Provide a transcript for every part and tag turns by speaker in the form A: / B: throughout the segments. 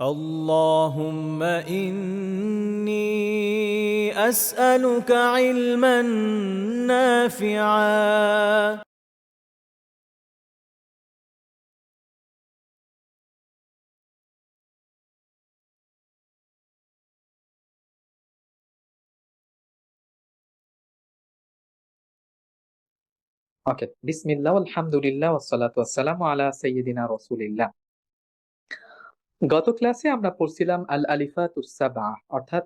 A: اللهم إني أسألك علما نافعا
B: Okay. بسم الله والحمد لله والصلاة والسلام على سيدنا رسول الله গত ক্লাসে আমরা পড়ছিলাম আল আলিফাতুস সাবআ, অর্থাৎ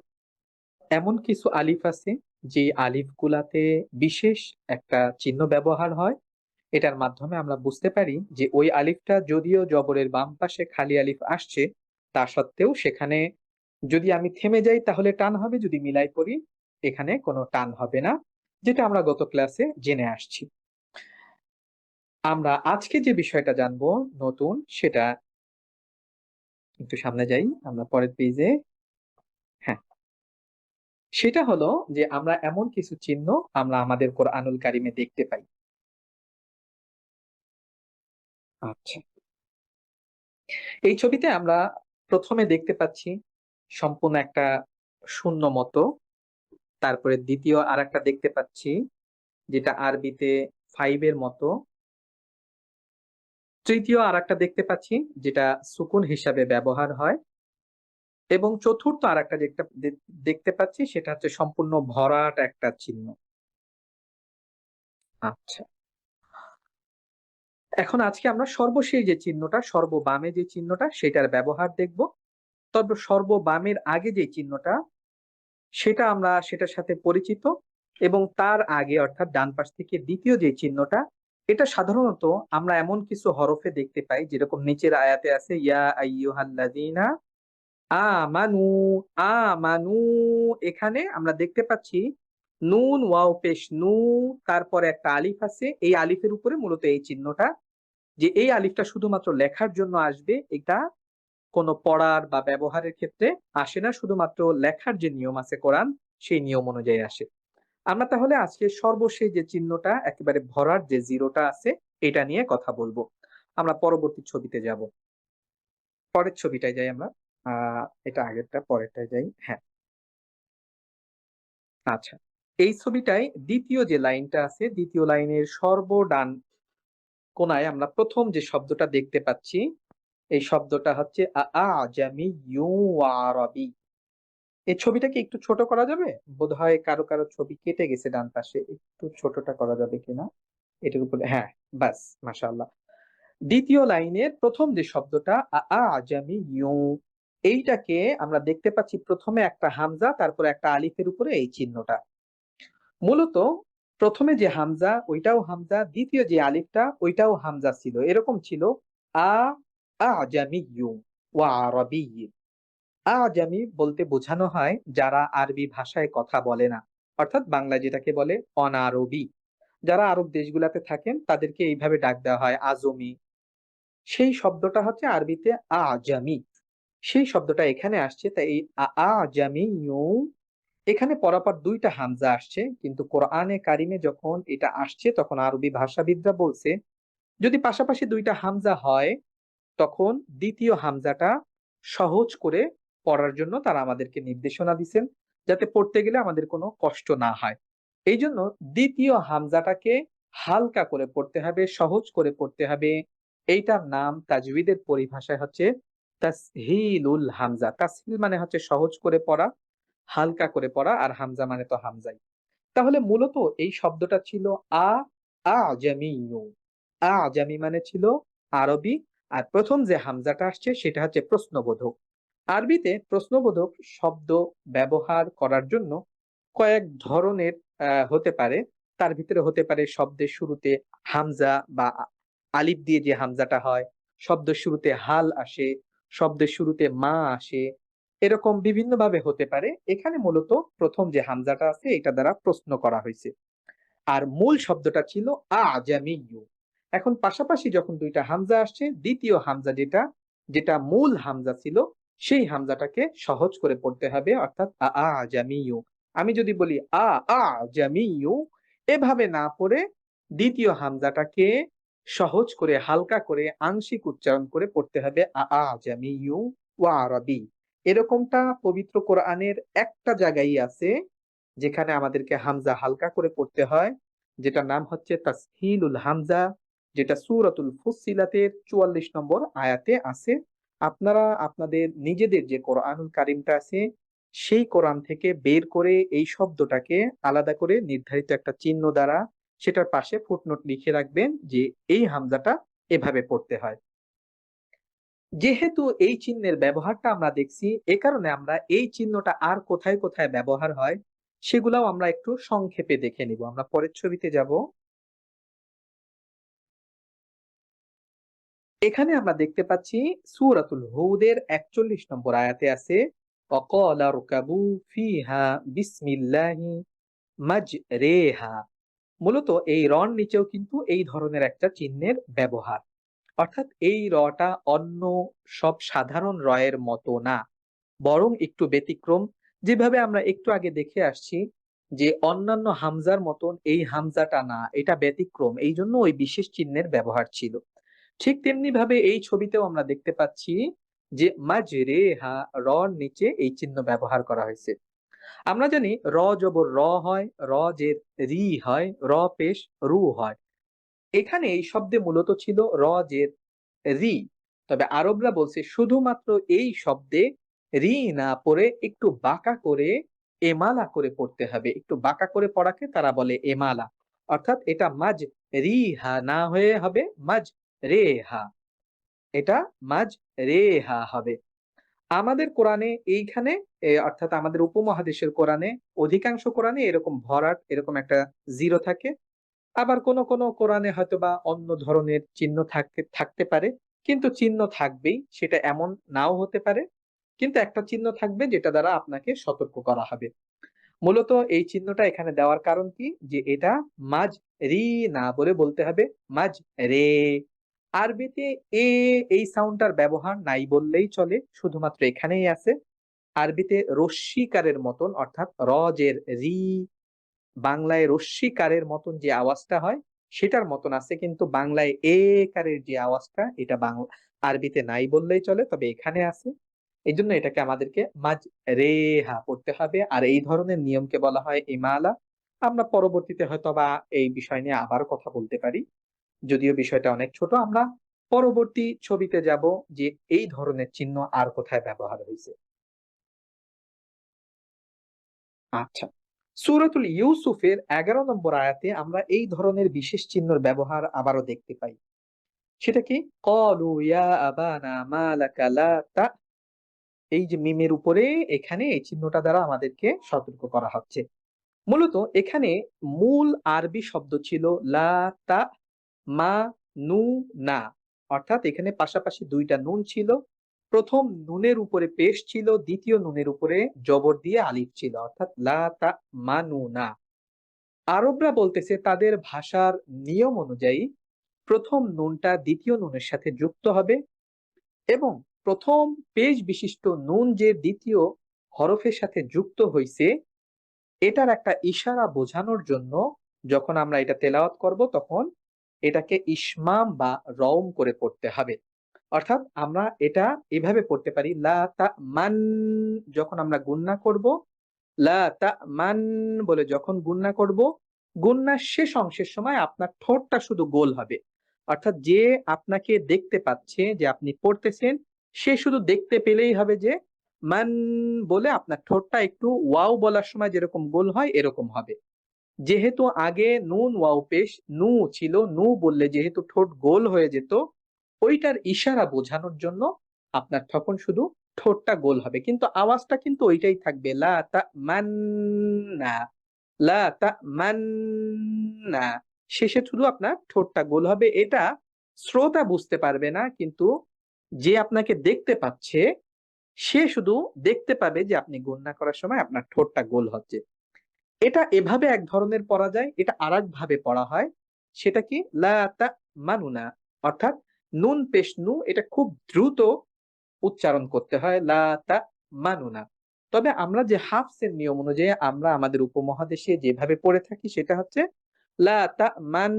B: এমন কিছু আলিফ আছে যে আলিফগুলাতে বিশেষ একটা চিহ্ন ব্যবহার হয়। এটার মাধ্যমে আমরা বুঝতে পারি যে ওই আলিফটা যদিও জবরের বাম পাশে খালি আলিফ আসছে, তা সত্ত্বেও সেখানে যদি আমি থেমে যাই তাহলে টান হবে, যদি মিলাই পড়ি এখানে কোনো টান হবে না, যেটা আমরা গত ক্লাসে জেনে আসছি। আমরা আজকে যে বিষয়টা জানব নতুন সেটা একটু সামনে যাই, আমরা পরের পেজে হ্যাঁ। সেটা হলো যে আমরা এমন কিছু চিহ্ন আমরা আমাদের কোরআনুল কারিমে দেখতে পাই। আচ্ছা। এই ছবিতে আমরা প্রথমে দেখতে পাচ্ছি সম্পূর্ণ একটা শূন্য মতো। তারপরে দ্বিতীয় আর একটা দেখতে পাচ্ছি যেটা আরবিতে ফাইভের মতো। তৃতীয় আর একটা দেখতে পাচ্ছি, যেটা সুকুন হিসাবে ব্যবহার হয়। এবং চতুর্থ আর একটা যেটা দেখতে পাচ্ছি, সেটা হচ্ছে সম্পূর্ণ ভরাট একটা চিহ্ন। আচ্ছা। এখন আজকে আমরা সর্বশেষ যে চিহ্নটা, সর্ববামে যে চিহ্নটা, সেটার ব্যবহার দেখব। তবে সর্ববামের আগে যে চিহ্নটা, সেটা আমরা সেটার সাথে পরিচিত এবং তার আগে অর্থাৎ ডান পাশ থেকে দ্বিতীয় যে চিহ্নটা এটা সাধারণত আমরা এমন কিছু হরফে দেখতে পাই, যেরকম নিচের আয়াতে আছে, ইয়া এখানে আমরা দেখতে পাচ্ছি নুন, ওয়াও পেশ নু, তারপরে একটা আলিফ আছে। এই আলিফের উপরে মূলত এই চিহ্নটা, যে এই আলিফটা শুধুমাত্র লেখার জন্য আসবে, এটা কোনো পড়ার বা ব্যবহারের ক্ষেত্রে আসে না। শুধুমাত্র লেখার যে নিয়ম আছে কোরআন, সেই নিয়ম অনুযায়ী আসে। আমরা তাহলে আজকে সর্বশেষ যে চিহ্নটা, একেবারে ভরার যে জিরোটা আছে, এটা নিয়ে কথা বলব। আমরা পরবর্তী ছবিতে যাব। পরের ছবিটায় যাই আমরা। এটা আগেরটা, পরেরটায় যাই। হ্যাঁ। আচ্ছা। এই ছবিটায় দ্বিতীয় যে লাইনটা আছে, দ্বিতীয় লাইনের সর্বডান কোনায় আমরা প্রথম যে শব্দটা দেখতে পাচ্ছি, এই শব্দটা হচ্ছে আ আজামি ইউ আরবি এই ছবিটাকে একটু ছোট করা যাবে? বোধ হয় কারও কারও ছবি কেটে গেছে ডান পাশে। একটু ছোটটা করা যাবে কিনা? এটার উপরে হ্যাঁ বাস মাশাআল্লাহ। দ্বিতীয় লাইনের প্রথম যে শব্দটা আজামি, ইউ, এইটাকে আমরা দেখতে পাচ্ছি প্রথমে একটা হামজা, তারপর একটা আলিফের উপরে এই চিহ্নটা। মূলত প্রথমে যে হামজা, ওইটাও হামজা, দ্বিতীয় যে আলিফটা, ওইটাও হামজা ছিল। এরকম ছিল, আ, আজামি, ইউ, ওয়া আরবি আজামি বলতে বোঝানো হয় যারা আরবি ভাষায় কথা বলে না, অর্থাৎ বাংলা যেটাকে বলে অনারবি। যারা আরব দেশগুলাতে থাকেন, তাদেরকে এইভাবে ডাক দেওয়া হয়, আজমি। সেই শব্দটা হচ্ছে আরবিতে আজামি। সেই শব্দটা এখানে আসছে, তাই এই আজামি এখানে পরাপর দুইটা হামজা আসছে, কিন্তু কোরআনে কারিমে যখন এটা আসছে, তখন আরবি ভাষাবিদরা বলছে, যদি পাশাপাশি দুইটা হামজা হয়, তখন দ্বিতীয় হামজাটা সহজ করে পড়ার জন্য তারা আমাদেরকে নির্দেশনা দিচ্ছেন যাতে পড়তে গেলে আমাদের কোনো কষ্ট না হয়। এই জন্য দ্বিতীয় হামজাটাকে হালকা করে পড়তে হবে, সহজ করে পড়তে হবে। এইটার নাম তাজবিদের পরিভাষায় হচ্ছে তাসহিলুল হামজা। তাসহিল মানে হচ্ছে সহজ করে পড়া, হালকা করে পড়া আর হামজা মানে তো হামজাই। তাহলে মূলত এই শব্দটা ছিল আ আজামি আ আজামি মানে ছিল আরবি। আর প্রথম যে হামজাটা আসছে সেটা হচ্ছে প্রশ্নবোধক। আরবিতে প্রশ্নবোধক শব্দ ব্যবহার করার জন্য কয়েক ধরনের হতে পারে। তার ভিতরে হতে পারে শব্দের শুরুতে হামজা বা আলিফ দিয়ে যে হামজাটা হয়, শব্দের শুরুতে হাল আসে, শব্দের শুরুতে মা আসে, এরকম বিভিন্ন ভাবে হতে পারে। এখানে মূলত প্রথম যে হামজাটা আছে, এটা দ্বারা প্রশ্ন করা হয়েছে। আর মূল শব্দটা ছিল আজামিয়ু এখন পাশাপাশি যখন দুইটা হামজা আসছে, দ্বিতীয় হামজা যেটা যেটা মূল হামজা ছিল সেই হামজাটাকে সহজ করে পড়তে হবে, অর্থাৎ আ জামিউ আমি যদি বলি, আ আ জামিউ এভাবে না পড়ে দ্বিতীয় হামজাটাকে সহজ করে, হালকা করে, আংশিক উচ্চারণ করে পড়তে হবে, আ আ জামিউ ওয়া আরাবি। এরকমটা পবিত্র কোরআনের একটা জায়গায় আছে, যেখানে আমাদেরকে হামজা হালকা করে পড়তে হয়, যেটার নাম হচ্ছে তাসহিলুল হামজা, যেটা সূরাতুল ফুসসিলাতের 44 নম্বর আয়াতে আছে। আপনারা আপনাদের নিজেদের যে কোরআনুল কারিমটা আছে, সেই কোরআন থেকে বের করে এই শব্দটাকে আলাদা করে নির্ধারিত একটা চিহ্ন দ্বারা সেটার পাশে ফুটনোট লিখে রাখবেন যে এই হামজাটা এভাবে পড়তে হয়। যেহেতু এই চিহ্নের ব্যবহারটা আমরা দেখছি, এ কারণে আমরা এই চিহ্নটা আর কোথায় কোথায় ব্যবহার হয়, সেগুলাও আমরা একটু সংক্ষেপে দেখে নিব। আমরা পরের ছবিতে যাব। এখানে আমরা দেখতে পাচ্ছি সুরাতুল হৌদের একচল্লিশ নম্বর আয়াতে আছে অকল মাজ মূলত এই রন নিচেও কিন্তু এই ধরনের একটা চিহ্নের ব্যবহার। অর্থাৎ এই রটা অন্য সব সাধারণ রয়ের মতো না, বরং একটু ব্যতিক্রম। যেভাবে আমরা একটু আগে দেখে আসছি যে অন্যান্য হামজার মতন এই হামজাটা না, এটা ব্যতিক্রম। এই জন্য ওই বিশেষ চিহ্নের ব্যবহার ছিল। ঠিক তেমনি ভাবে এই ছবিতেও আমরা দেখতে পাচ্ছি যে মাজরে হা রর নিচে এই চিহ্ন ব্যবহার করা হয়েছে। আমরা জানি র জবর র হয়, র জের রি হয়, র পেশ রু হয়। এখানে এই শব্দে মূলত ছিল র জের রি। তবে আরবরা বলছে শুধুমাত্র এই শব্দে রি না পড়ে একটু বাঁকা করে এমালা করে পড়তে হবে। একটু বাঁকা করে পড়াকে তারা বলে এমালা। অর্থাৎ এটা মাজ রি হা না হয়ে হবে মাজ রে হা এটা মাজ রে হা হবে। আমাদের কোরআনে এইখানে অর্থাৎ আমাদের উপমহাদেশের কোরআনে, অধিকাংশ কোরআনে এরকম ভরাট, এরকম একটা জিরো থাকে। আবার কোন কোন কোরআনে হয়তো বা অন্য ধরনের চিহ্ন থাকতে থাকতে পারে। কিন্তু চিহ্ন থাকবেই, সেটা এমন নাও হতে পারে। কিন্তু একটা চিহ্ন থাকবে যেটা দ্বারা আপনাকে সতর্ক করা হবে। মূলত এই চিহ্নটা এখানে দেওয়ার কারণ কি? যে এটা মাজ রি না বলে বলতে হবে মাজ রে আরবিতে এ, এই সাউন্ডটার ব্যবহার নাই বললেই চলে, শুধুমাত্র এখানেই আছে। আরবিতে রশ্মিকারের মতন, অর্থাৎ রজের রি, বাংলায় রশ্মিকারের মতন যে আওয়াজটা হয়, সেটার মতন আছে, কিন্তু বাংলায় এ কারের যে আওয়াজটা, এটা বাংলা, আরবিতে নাই বললেই চলে, তবে এখানে আছে। এই জন্য এটাকে আমাদেরকে মাজ রেহা পড়তে হবে, আর এই ধরনের নিয়মকে বলা হয় ইমালা আমরা পরবর্তীতে হয়তো বা এই বিষয় নিয়ে আবার কথা বলতে পারি। যদিও বিষয়টা অনেক ছোট, আমরা পরবর্তী ছবিতে যাব যে এই ধরনের চিহ্ন আর কোথায় ব্যবহার হয়েছে। আচ্ছা সূরাতুল ইউসুফের এগারো নম্বর আয়াতে আমরা এই ধরনের বিশেষ চিহ্নর ব্যবহার আবারও দেখতে পাই। সেটা কি? এই যে মিমের উপরে এখানে এই চিহ্নটা দ্বারা আমাদেরকে সতর্ক করা হচ্ছে। মূলত এখানে মূল আরবি শব্দ ছিল লা তা। মা, নু, না। অর্থাৎ এখানে পাশাপাশি দুইটা নুন ছিল। প্রথম নুনের উপরে পেশ ছিল, দ্বিতীয় নুনের উপরে জবর দিয়ে আলিফ ছিল, অর্থাৎ লা, তা মানু না আরবরা বলতেছে তাদের ভাষার নিয়ম অনুযায়ী প্রথম নুনটা দ্বিতীয় নুনের সাথে যুক্ত হবে এবং প্রথম পেশ বিশিষ্ট নুন যে দ্বিতীয় হরফের সাথে যুক্ত হয়েছে এটার একটা ইশারা বোঝানোর জন্য যখন আমরা এটা তেলাওয়াত করব তখন এটাকে ইসমাম বা রম করে পড়তে হবে। অর্থাৎ আমরা এটা এভাবে পড়তে পারি, লা তা মান যখন আমরা গুন্না করব, লা তা মান বলে যখন গুন্না করব, গুন্নার শেষ অংশের সময় আপনার ঠোঁটটা শুধু গোল হবে। অর্থাৎ যে আপনাকে দেখতে পাচ্ছে, যে আপনি পড়তেছেন, সে শুধু দেখতে পেলেই হবে যে, মান বলে আপনার ঠোঁটটা একটু ওয়াও বলার সময় যেরকম গোল হয়, এরকম হবে। যেহেতু আগে নুন ওয়াও পেশ, নু ছিল, নু বললে যেহেতু ঠোঁট গোল হয়ে যেত, ওইটার ইশারা বোঝানোর জন্য আপনার তখন শুধু ঠোঁটটা গোল হবে। কিন্তু আওয়াজটা কিন্তু ওইটাই থাকবে, লা তা মান্না লা তা মান্না শেষে শুধু আপনার ঠোঁটটা গোল হবে, এটা শ্রোতা বুঝতে পারবে না, কিন্তু যে আপনাকে দেখতে পাচ্ছে, সে শুধু দেখতে পাবে যে আপনি গণ্যা করার সময় আপনার ঠোঁটটা গোল হচ্ছে। এটা এভাবে এক ধরনের পড়া যায়, এটা আর ভাবে পড়া হয়, সেটা কি? তা মানুনা অর্থাৎ নুন পেশ নু, এটা খুব দ্রুত উচ্চারণ করতে হয়, লা তা মানুনা তবে আমরা যে হাফসের নিয়ম অনুযায়ী আমরা আমাদের উপমহাদেশে যেভাবে পড়ে থাকি, সেটা হচ্ছে লা তা মান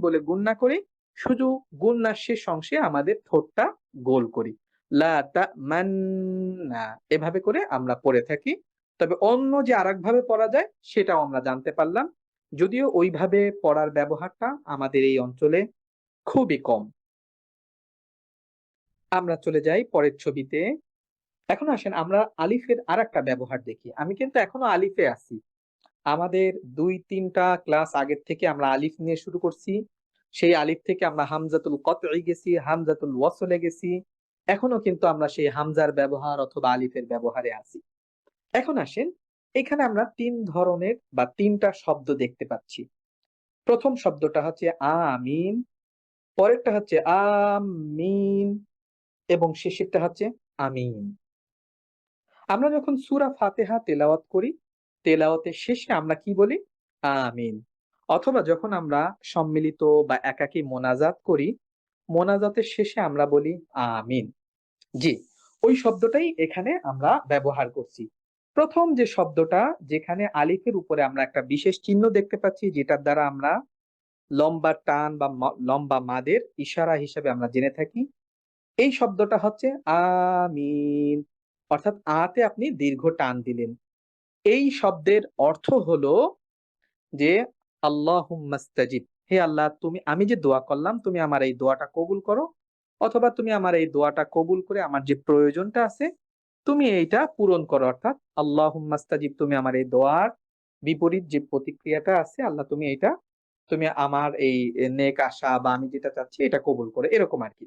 B: বলে গুন্না করি, শুধু গুন্নার শেষ অংশে আমাদের ঠোঁটটা গোল করি। লা তামান্না, এভাবে করে আমরা পড়ে থাকি। তবে অন্য যে আরেকভাবে পড়া যায়, সেটাও আমরা জানতে পারলাম। যদিও ওইভাবে পড়ার ব্যবহারটা আমাদের এই অঞ্চলে খুবই কম। আমরা চলে যাই পরের ছবিতে। এখন আসেন, আমরা আলিফের আর একটা ব্যবহার দেখি। আমি কিন্তু এখনও আলিফে আছি। আমাদের দুই, তিনটা ক্লাস আগের থেকে আমরা আলিফ নিয়ে শুরু করছি। সেই আলিফ থেকে আমরা হামজাতুল কতই গেছি, হামজাতুল ওয়াসলে গেছি। এখনও কিন্তু আমরা সেই হামজার ব্যবহার অথবা আলিফের ব্যবহারে আছি। এখন আসেন, এখানে আমরা তিন ধরনের বা তিনটা শব্দ দেখতে পাচ্ছি। প্রথম শব্দটা হচ্ছে আমিন, পরেরটা হচ্ছে আমিন, এবং শেষেরটা হচ্ছে আমিন। আমরা যখন সুরা ফাতেহা তেলাওয়াত করি, তেলাওয়াতের শেষে আমরা কি বলি? আমিন। অথবা যখন আমরা সম্মিলিত বা একাকী মোনাজাত করি, মোনাজাতের শেষে আমরা বলি আমিন। জি, ওই শব্দটাই এখানে আমরা ব্যবহার করছি। প্রথম যে শব্দটা, যেখানে আলিফের উপরে আমরা একটা বিশেষ চিহ্ন দেখতে পাচ্ছি, যেটার দ্বারা আমরা লম্বা টান বা লম্বা মাদের ইশারা হিসেবে আমরা জেনে থাকি। এই শব্দটা হচ্ছে আমিন, অর্থাৎ আতে আপনি দীর্ঘ টান দিলেন। এই শব্দের অর্থ হলো যে আল্লাহুম্মাস্তাজিব হে আল্লাহ, তুমি, আমি যে দোয়া করলাম, তুমি আমার এই দোয়াটা কবুল করো, অথবা তুমি আমার এই দোয়াটা কবুল করে আমার যে প্রয়োজনটা আছে তুমি এইটা পূরণ করো, অর্থাৎ আল্লাহুম্মাস্তাজিব তুমি আমার এই দোয়ার বিপরীত যে প্রতিক্রিয়াটা আছে, আল্লাহ তুমি এটা তুমি আমার এই নেক আশা বা আমি যেটা চাচ্ছি এটা কবুল করে, এরকম আর কি।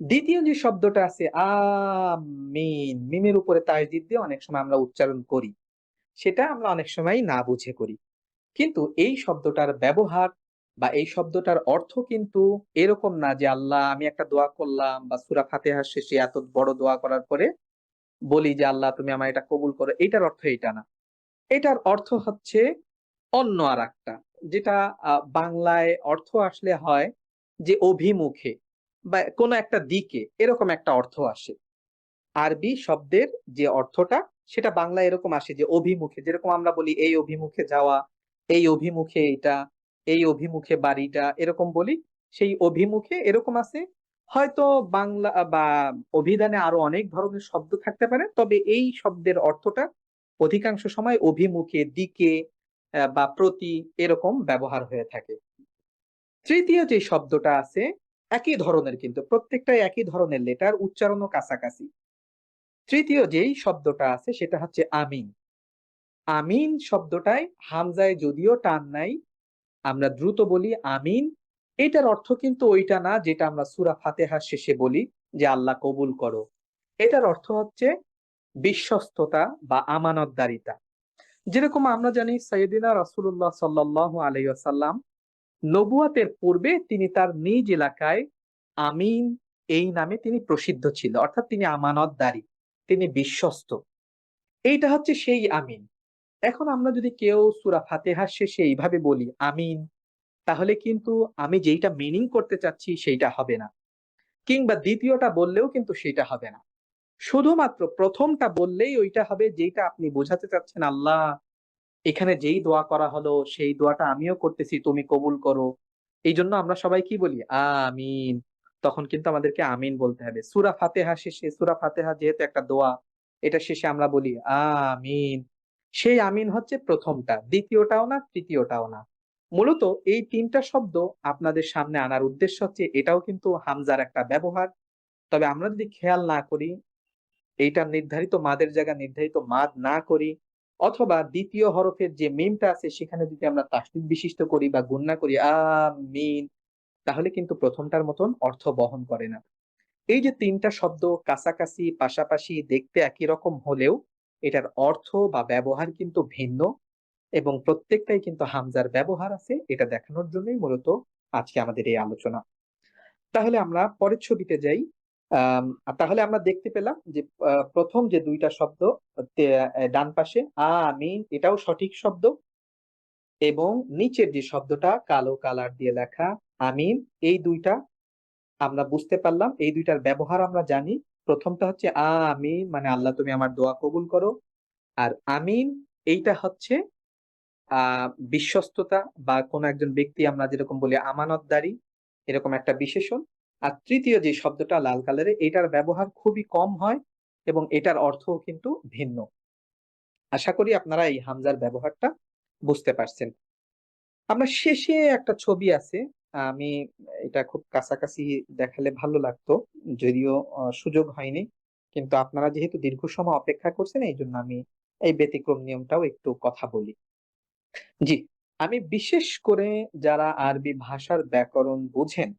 B: দ্বিতীয় যে শব্দটা আছে, আমিন, মিমের উপরে তাসদিদ দিয়ে অনেক সময় আমরা উচ্চারণ করি। সেটা আমরা অনেক সময় না বুঝে করি। কিন্তু এই শব্দটার ব্যবহার বা এই শব্দটার অর্থ কিন্তু এরকম না যে, আল্লাহ, আমি একটা দোয়া করলাম বা সূরা ফাতিহার শেষে এত বড় দোয়া করার পরে বলি যে, আল্লাহ, তুমি আমার এটা কবুল করো। এটার অর্থ এটা না। এটার অর্থ হচ্ছে অন্য আর একটা যেটা বাংলায় অর্থ আসলে হয় যে, অভিমুখে বা কোনো একটা দিকে এরকম একটা অর্থ আসে। আরবি শব্দের যে অর্থটা, সেটা বাংলায় এরকম আসে যে, অভিমুখে যেরকম আমরা বলি, এই অভিমুখে যাওয়া এই অভিমুখে এটা এই অভিমুখে বাড়িটা এরকম বলি, সেই অভিমুখে এরকম আছে। হয়তো বাংলা, বা অভিধানে আরও অনেক ধরনের শব্দ থাকতে পারে, তবে এই শব্দের অর্থটা অধিকাংশ সময় অভিমুখে দিকে বা প্রতি এরকম ব্যবহার হয়ে থাকে। তৃতীয় যে শব্দটা আছে, একই ধরনের কিন্তু, প্রত্যেকটাই একই ধরনের লেটার, উচ্চারণও কাছাকাছি। তৃতীয় যেই শব্দটা আছে, সেটা হচ্ছে আমিন। আমিন শব্দটায় হামজায় যদিও টান নাই আমরা দ্রুত বলি আমিন। এটার অর্থ কিন্তু ওইটা না যেটা আমরা সূরা ফাতিহার শেষে বলি যে আল্লাহ কবুল করো। এটার অর্থ হচ্ছে বিশ্বস্ততা বা আমানতদারিতা। যেরকম আমরা জানি সাইয়েদিনা রাসূলুল্লাহ সাল্লাল্লাহু আলাইহি ওয়াসাল্লাম নবুয়াতের পূর্বে তিনি তার নিজ এলাকায় আমিন এই নামে তিনি প্রসিদ্ধ ছিল। অর্থাৎ তিনি আমানতদারি, তিনি বিশ্বস্ত। এইটা হচ্ছে সেই আমিন। এখন আমরা যদি কেউ সূরা ফাতিহার শেষে এইভাবে বলি, আমিন তাহলে কিন্তু আমি যেইটা মিনিং করতে চাচ্ছি সেইটা হবে না। কিংবা দ্বিতীয়টা বললেও কিন্তু সেটা হবে না। শুধুমাত্র প্রথমটা বললেই ওইটা হবে যেটা আপনি বোঝাতে চাচ্ছেন, আল্লাহ, এখানে যেই দোয়া করা হলো, সেই দোয়াটা আমিও করতেছি, তুমি কবুল করো। এই জন্য আমরা সবাই কি বলি, আমিন তখন কিন্তু আমাদেরকে আমিন বলতে হবে। সুরা ফাতিহা শেষে, সূরা ফাতিহা যেহেতু একটা দোয়া, এটা শেষে আমরা বলি, আমিন সেই আমিন হচ্ছে প্রথমটা, দ্বিতীয়টাও না, তৃতীয়টাও না। মূলত এই তিনটা শব্দ আপনাদের সামনে আনার উদ্দেশ্য হচ্ছে এটাও কিন্তু হামজার একটা ব্যবহার। তবে আমরা যদি খেয়াল না করি, এইটা নির্ধারিত মাদের জায়গা, নির্ধারিত মাদ না করি, অথবা দ্বিতীয় হরফের যে মিমটা আছে, সেখানে যদি আমরা তাসদিদ বিশিষ্ট করি বা গুণনা করি, আমিন, তাহলে কিন্তু প্রথমটার মতন অর্থ বহন করে না। এই যে তিনটা শব্দ কাছাকাছি, পাশাপাশি দেখতে একই রকম হলেও এটার অর্থ বা ব্যবহার কিন্তু ভিন্ন এবং প্রত্যেকটাই কিন্তু হামজার ব্যবহার আছে, এটা দেখানোর জন্যই মূলত আজকে আমাদের এই আলোচনা। তাহলে আমরা পরের ছবিতে যাই। তাহলে আমরা দেখতে পেলাম যে প্রথম যে দুইটা শব্দ ডান পাশে আমিন এটাও সঠিক শব্দ এবং নিচের যে শব্দটা কালো কালার দিয়ে লেখা আমিন এই দুইটা আমরা বুঝতে পারলাম, এই দুইটার ব্যবহার আমরা জানি। প্রথমটা হচ্ছে, আমিন মানে আল্লাহ তুমি আমার দোয়া কবুল করো। আর আমিন, এইটা হচ্ছে বিশ্বস্ততা বা কোন একজন ব্যক্তি আমরা যেরকম বলি আমানতদারি, এরকম একটা বিশেষণ। আর তৃতীয় যে শব্দটা লাল কালারে, এটার ব্যবহার খুবই কম হয় এবং এটার অর্থও কিন্তু ভিন্ন। আশা করি আপনারা এই হামজার ব্যবহারটা বুঝতে পারছেন। আমরা শেষে একটা ছবি আছে আমি এটা খুব কাছাকাছি দেখালে ভালো লাগতো, যদিও সুযোগ হয়নি। কিন্তু আপনারা যেহেতু দীর্ঘ সময় অপেক্ষা করছেন এই জন্য আমি এই ব্যতিক্রম নিয়মটাও একটু কথা বলি। জি, আমি বিশেষ করে যারা আরবি ভাষার ব্যাকরণ বুঝেন,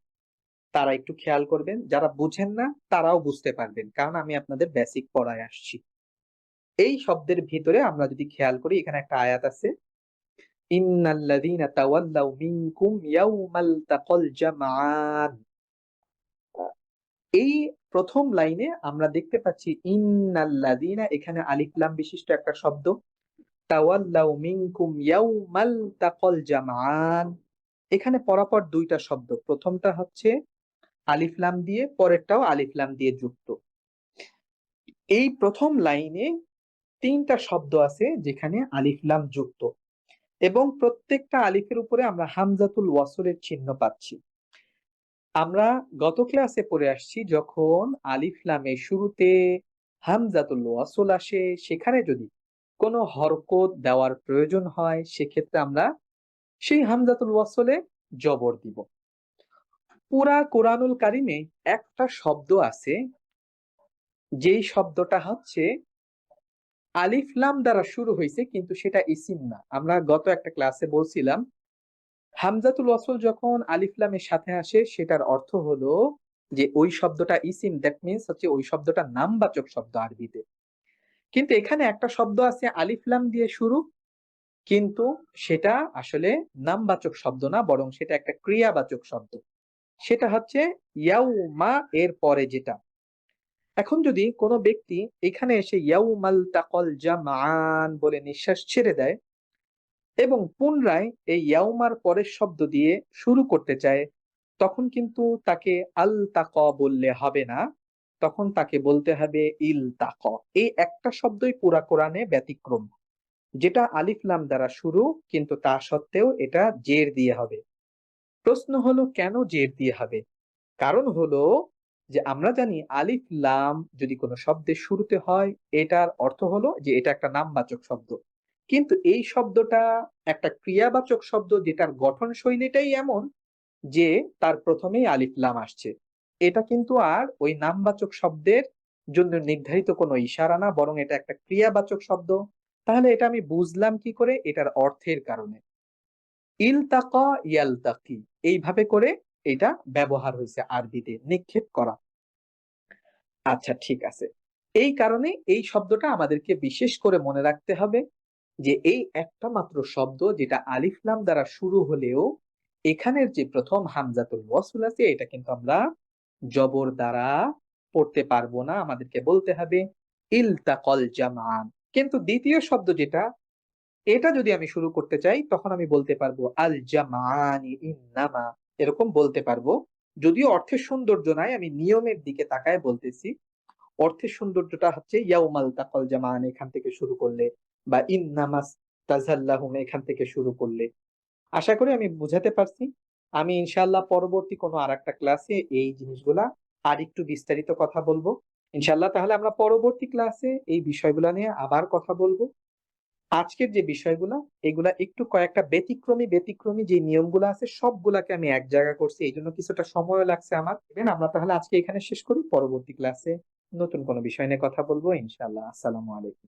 B: তারা একটু খেয়াল করবেন, যারা বুঝেন না, তারাও বুঝতে পারবেন, কারণ আমি আপনাদের বেসিক পড়ায় আসছি। এই শব্দের ভিতরে আমরা যদি খেয়াল করি, এখানে একটা আয়াত আছে তাওয়াল্লাউ এই প্রথম লাইনে আমরা দেখতে পাচ্ছি ইন্নাল্লাযীনা, এখানে আলিফ লাম বিশিষ্ট একটা শব্দ। তাওয়াল্লাউ এখানে পরাপর দুইটা শব্দ। প্রথমটা হচ্ছে আলিফলাম দিয়ে, পরেরটাও আলিফলাম দিয়ে যুক্ত। এই প্রথম লাইনে তিনটা শব্দ আছে যেখানে আলিফলাম যুক্ত। এবং প্রত্যেকটা আলিফের উপরে আমরা হামজাতুল ওয়াসলের চিহ্ন পাচ্ছি। আমরা গত ক্লাসে পড়ে আসছি যখন আলিফ লামের শুরুতে হামজাতুল ওয়াসল আসে, সেখানে যদি কোনো হরকত দেওয়ার প্রয়োজন হয়, সেক্ষেত্রে আমরা সেই হামজাতুল ওয়াসলে জবর দিব। পুরা কোরআনুল কারিমে একটা শব্দ আছে, যেই শব্দটা হচ্ছে আলিফ লাম দ্বারা শুরু হয়েছে, কিন্তু সেটা ইসিম না। আমরা গত একটা ক্লাসে বলছিলাম, হামজাতুল ওয়াসল যখন আলিফ লামের সাথে আসে, সেটার অর্থ হলো যে ওই শব্দটা ইসিম দ্যাট মিনস হচ্ছে ওই শব্দটা নামবাচক শব্দ আরবিতে। কিন্তু এখানে একটা শব্দ আছে, আলিফ লাম দিয়ে শুরু, কিন্তু সেটা আসলে নামবাচক শব্দ না, বরং সেটা একটা ক্রিয়াবাচক শব্দ। সেটা হচ্ছে ইয়াউমা এর পরে যেটা। এখন যদি কোনো ব্যক্তি এখানে এসে ইয়াউমাল তাকল জামান বলে নিঃশ্বাস ছেড়ে দেয় এবং পুনরায় এই ইয়াউমার পরের শব্দ দিয়ে শুরু করতে চায়, তখন কিন্তু তাকে আল তাক বললে হবে না। তখন তাকে বলতে হবে ইল তাক। এই একটা শব্দই পুরা কোরআনে ব্যতিক্রম, যেটা আলিফলাম দ্বারা শুরু, কিন্তু তা সত্ত্বেও এটা জের দিয়ে হবে। প্রশ্ন হলো, কেন জের দিয়ে হবে? কারণ হলো যে আমরা জানি আলিফ লাম যদি কোনো শব্দের শুরুতে হয়, এটার অর্থ হলো যে এটা একটা নামবাচক শব্দ। কিন্তু এই শব্দটা একটা ক্রিয়াবাচক শব্দ যেটার গঠন শৈলীটাই এমন যে তার প্রথমেই আলিফ লাম আসছে। এটা কিন্তু আর ওই নামবাচক শব্দের জন্য নির্ধারিত কোনো ইশারা না, বরং এটা একটা ক্রিয়াবাচক শব্দ। তাহলে এটা আমি বুঝলাম কি করে? এটার অর্থের কারণে। ইলতাকা ইয়ালতাকি। এইভাবে করে এটা ব্যবহার হয়েছে আরবিতে নিক্ষেপ করা। আচ্ছা ঠিক আছে। এই কারণে এই শব্দটা আমাদেরকে বিশেষ করে মনে রাখতে হবে যে এই একটা মাত্র শব্দ যেটা আলিফলাম দ্বারা শুরু হলেও এখানের যে প্রথম হামজাতুল ওয়াসুল আছে, এটা কিন্তু আমরা জবর দ্বারা পড়তে পারব না। আমাদেরকে বলতে হবে ইলতাকল জামান কিন্তু দ্বিতীয় শব্দ যেটা, এটা যদি আমি শুরু করতে চাই, তখন আমি বলতে পারব আল জামানি ইন্নামা। এরকম বলতে পারব। যদিও অর্থের সৌন্দর্য নাই, আমি নিয়মের দিকে তাকায় বলতেছি। অর্থের সৌন্দর্যটা হচ্ছে ইয়াউমাল তাকল জামান, এখান থেকে শুরু করলে, বা ইন্নামাস তাজাল্লাহুম, এখান থেকে শুরু করলে। আশা করি আমি বুঝাতে পারছি। আমি ইনশাল্লাহ পরবর্তী কোনো আর একটা ক্লাসে এই জিনিসগুলা আর একটু বিস্তারিত কথা বলব। ইনশাল্লাহ তাহলে আমরা পরবর্তী ক্লাসে এই বিষয়গুলা নিয়ে আবার কথা বলব। আজকের যে বিষয়গুলা, এগুলা একটু কয়েকটা ব্যতিক্রমী ব্যতিক্রমী যে নিয়মগুলো আছে, সবগুলাকে আমি এক জায়গা করছি। এই জন্য কিছুটা সময় লাগছে আমার। আমরা তাহলে আজকে এখানে শেষ করি। পরবর্তী ক্লাসে নতুন কোনো বিষয় নিয়ে কথা বলব। ইনশাআল্লাহ। আসসালামু আলাইকুম।